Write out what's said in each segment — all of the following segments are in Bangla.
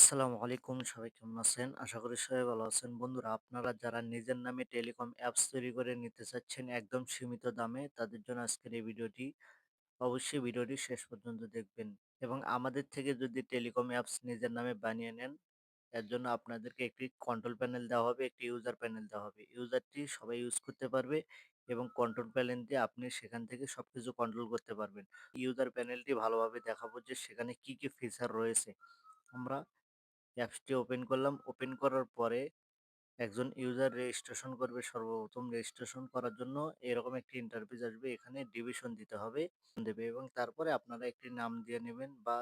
আসসালামু আলাইকুম সবাই কেমন আছেন? আশা করি সবাই ভালো আছেন। বন্ধুরা আপনারা যারা নিজের নামে টেলিকম অ্যাপস তৈরি করে নিতে চাচ্ছেন একদম সীমিত দামে তাদের জন্য আজকের এই ভিডিওটি। অবশ্যই ভিডিওটি শেষ পর্যন্ত দেখবেন এবং আমাদের থেকে যদি টেলিকম অ্যাপস নিজের নামে বানিয়ে নেন এর জন্য আপনাদেরকে একটি কন্ট্রোল প্যানেল দেওয়া হবে, একটি ইউজার প্যানেল দেওয়া হবে। ইউজারটি সবাই ইউজ করতে পারবে এবং কন্ট্রোল প্যানেল দিয়ে আপনি সেখান থেকে সবকিছু কন্ট্রোল করতে পারবেন। ইউজার প্যানেলটি ভালোভাবে দেখাবো যে সেখানে কি, কি ফিচার রয়েছে। আমরা অ্যাপসটি ওপেন করলাম। ওপেন করার পরে একজন ইউজার রেজিস্ট্রেশন করবে সর্বপ্রথম রেজিস্ট্রেশন করার জন্য এরকম একটি ইন্টারফেস আসবে। এখানে ডিভিশন দিতে হবে দেবে এবং তারপরে আপনারা একটি নাম দিয়ে নেবেন বা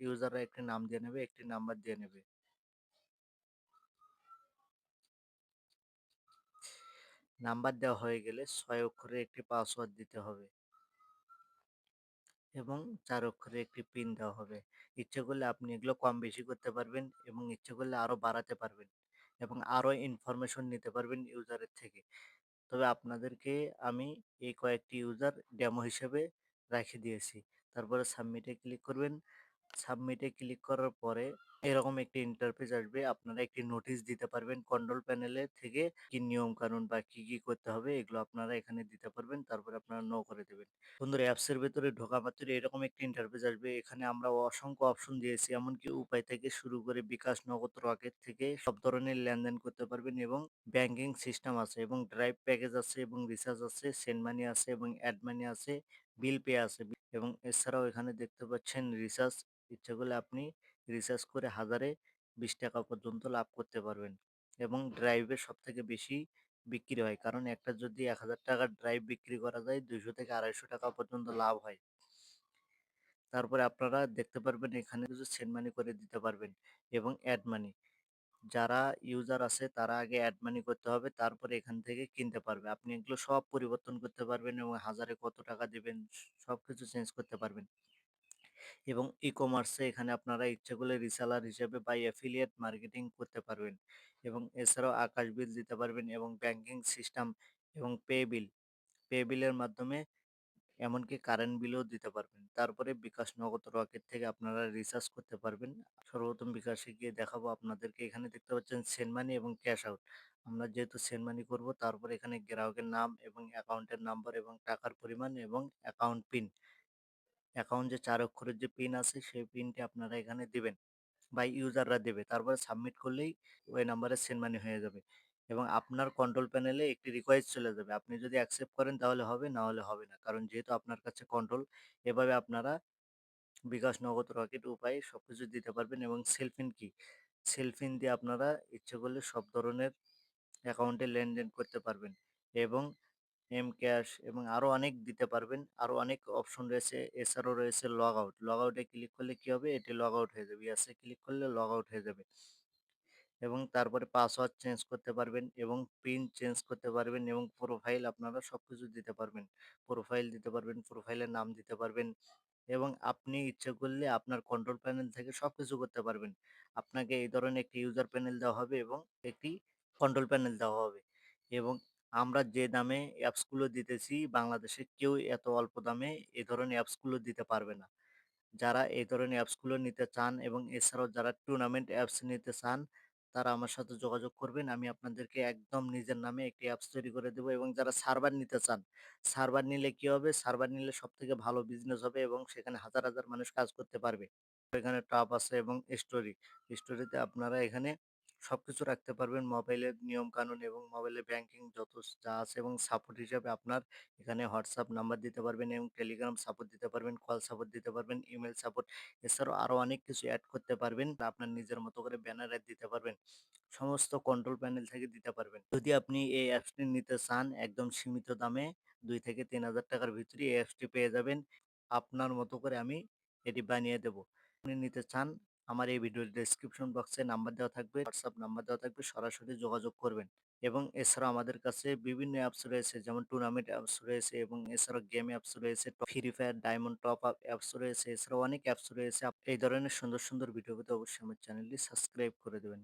ইউজাররা একটি নাম দিয়ে নেবে, একটি নাম্বার দিয়ে নেবে। নাম্বার দেওয়া হয়ে গেলে ছয় অক্ষরের একটি পাসওয়ার্ড দিতে হবে। এবং চার অক্ষরের একটি পিন দেওয়া হবে। ইচ্ছে করলে আপনি এগুলো কম বেশি করতে পারবেন এবং ইচ্ছে করলে আরও বাড়াতে পারবেন এবং আরও ইনফরমেশন নিতে পারবেন ইউজারের থেকে। তবে আপনাদেরকে আমি এই কয়েকটি ইউজার ডেমো হিসেবে রেখে দিয়েছি। তারপরে সাবমিটে ক্লিক করবেন। সাবমিটে ক্লিক করার পরে এরকম একটি ইন্টারফেস আসবে। আপনারা একটি নোটিশ দিতে পারবেন কন্ট্রোল প্যানেলে থেকে কি নিয়ম কানুন বা কি, কি করতে হবে এগুলো আপনারা এখানে দিতে পারবেন। তারপরে আপনারা নো করে দেবেন। বন্ধুরা অ্যাপসের ভেতরে ঢোকা মাত্রই এরকম একটি ইন্টারফেস আসবে। এখানে আমরা অসংখ্য অপশন দিয়েছি। এমনকি উপায় থেকে শুরু করে বিকাশ, নগদ, রকেট থেকে সব ধরনের লেনদেন করতে পারবেন এবং ব্যাংকিং সিস্টেম আছে এবং ড্রাইভ প্যাকেজ আছে এবং রিচার্জ আছে, সেন্ড মানি আছে এবং অ্যাড মানি আছে, বিল পে আছে। এবং এছাড়াও এখানে দেখতে পাচ্ছেন রিচার্জ, ইচ্ছে করলে আপনি রিচার্জ করে হাজারে বিশ টাকা পর্যন্ত লাভ করতে পারবেন। এবং ড্রাইভে সবথেকে বেশি বিক্রি হয়। কারণ একটা যদি এক হাজার টাকার ড্রাইভ বিক্রি করা যায়, দুইশো থেকে আড়াইশো টাকা পর্যন্ত লাভ হয়। তারপরে আপনারা দেখতে পারবেন এখানে কিছু সেন্ড মানি করে দিতে পারবেন এবং অ্যাড মানি যারা ইউজার আছে তারা আগে অ্যাড মানি করতে হবে, তারপরে এখান থেকে কিনতে পারবে। আপনি এগুলো সব পরিবর্তন করতে পারবেন এবং হাজারে কত টাকা দেবেন সব কিছু চেঞ্জ করতে পারবেন। এবং ই-কমার্সে এখানে আপনারা ইচ্ছা করলে রিসেলার হিসেবে বা অ্যাফিলিয়েট মার্কেটিং করতে পারবেন এবং এছাড়াও আকাশ বিল দিতে পারবেন এবং ব্যাংকিং সিস্টেম এবং পে বিল পে বিলের মাধ্যমে এমনকি কারেন্ট বিলও দিতে পারবেন। তারপরে বিকাশ নগদ রকেট থেকে আপনারা রিচার্জ করতে পারবেন। সর্বপ্রথম বিকাশে গিয়ে দেখাবো আপনাদেরকে। এখানে দেখতে পাচ্ছেন সেন্ড মানি এবং ক্যাশ আউট আমরা যেহেতু সেন্ড মানি করব, তারপর এখানে গ্রাহকের নাম এবং অ্যাকাউন্টের নাম্বার এবং টাকার পরিমাণ এবং অ্যাকাউন্ট পিন অ্যাকাউন্ট যে চার অক্ষরের যে পিন আছে, সেই পিনটি আপনারা এখানে দিবেন বা ইউজাররা দেবে। তারপরে সাবমিট করলেই ওই নাম্বারে সেন্ড মানি হয়ে যাবে। এবং আপনার কন্ট্রোল প্যানেলে একটি রিকোয়েস্ট চলে যাবে। আপনি যদি অ্যাকসেপ্ট করেন তাহলে হবে, না হলে হবে না। কারণ যেহেতু আপনার কাছে কন্ট্রোল এভাবে আপনারা বিকাশ নগদ, রকেট উপায়ে সব কিছু দিতে পারবেন এবং সেলফিন কি? সেলফিন দিয়ে আপনারা ইচ্ছে করলে সব ধরনের অ্যাকাউন্টে লেনদেন করতে পারবেন এবং এম ক্যাশ এবং আরও অনেক দিতে পারবেন। আরও অনেক অপশন রয়েছে এছাড়াও রয়েছে লগ আউট লগ আউটে ক্লিক করলে কী হবে? এটি লগ আউট হয়ে যাবে। ইয়াসে ক্লিক করলে লগ আউট হয়ে যাবে। এবং তারপরে পাসওয়ার্ড চেঞ্জ করতে পারবেন এবং পিন চেঞ্জ করতে পারবেন এবং প্রোফাইল আপনারা সব কিছু দিতে পারবেন। প্রোফাইল দিতে পারবেন প্রোফাইলের নাম দিতে পারবেন এবং আপনি ইচ্ছে করলে আপনার কন্ট্রোল প্যানেল থেকে সব কিছু করতে পারবেন। আপনাকে এই ধরনের একটি ইউজার প্যানেল দেওয়া হবে এবং একটি কন্ট্রোল প্যানেল দেওয়া হবে এবং আমরা যে দামে অ্যাপসগুলো দিতেছি বাংলাদেশে কেউ এত অল্প দামে এ ধরনের অ্যাপসগুলো দিতে পারবে না। যারা এই ধরনের অ্যাপসগুলো নিতে চান এবং এছাড়াও যারা টুর্নামেন্ট অ্যাপস নিতে চান তারা আমার সাথে যোগাযোগ করবেন। আমি আপনাদেরকে একদম নিজের নামে একটি অ্যাপস তৈরি করে দেবো এবং যারা সার্ভার নিতে চান সার্ভার নিলে কি হবে? সার্ভার নিলে সব থেকে ভালো বিজনেস হবে এবং সেখানে হাজার হাজার মানুষ কাজ করতে পারবে। এখানে টপ আছে এবং স্টোরি স্টোরিতে আপনারা এখানে সবকিছু রাখতে পারবেন। মোবাইলের নিয়ম কানুন এবং মোবাইলের ব্যাংকিং যত যা আছে এবং সাপোর্ট হিসাবে আপনার এখানে হোয়াটসঅ্যাপ নাম্বার দিতে পারবেন এবং টেলিগ্রাম সাপোর্ট দিতে পারবেন, কল সাপোর্ট দিতে পারবেন ইমেল সাপোর্ট এছাড়াও আরও অনেক কিছু অ্যাড করতে পারবেন। আপনার নিজের মতো করে ব্যানার অ্যাড দিতে পারবেন। সমস্ত কন্ট্রোল প্যানেল থেকে দিতে পারবেন। যদি আপনি এই অ্যাপসটি নিতে চান, একদম সীমিত দামে দুই থেকে তিন হাজার টাকার ভিতরে এই অ্যাপসটি পেয়ে যাবেন। আপনার মতো করে আমি এটি বানিয়ে দেব। আপনি নিতে চান আমার এই ভিডিওর ডেসক্রিপশন বক্সে নাম্বার দেওয়া থাকবে হোয়াটসঅ্যাপ নাম্বার দেওয়া থাকবে, সরাসরি যোগাযোগ করবেন। এবং এছাড়া আমাদের কাছে বিভিন্ন অ্যাপস রয়েছে, যেমন টুর্নামেন্ট অ্যাপস রয়েছে এবং এছাড়াও গেম অ্যাপস রয়েছে free fire diamond top up apps রয়েছে, এছাড়াও অনেক অ্যাপস রয়েছে। এই ধরনের সুন্দর সুন্দর ভিডিও পেতে অবশ্যই আমার চ্যানেলটি সাবস্ক্রাইব করে দেবেন।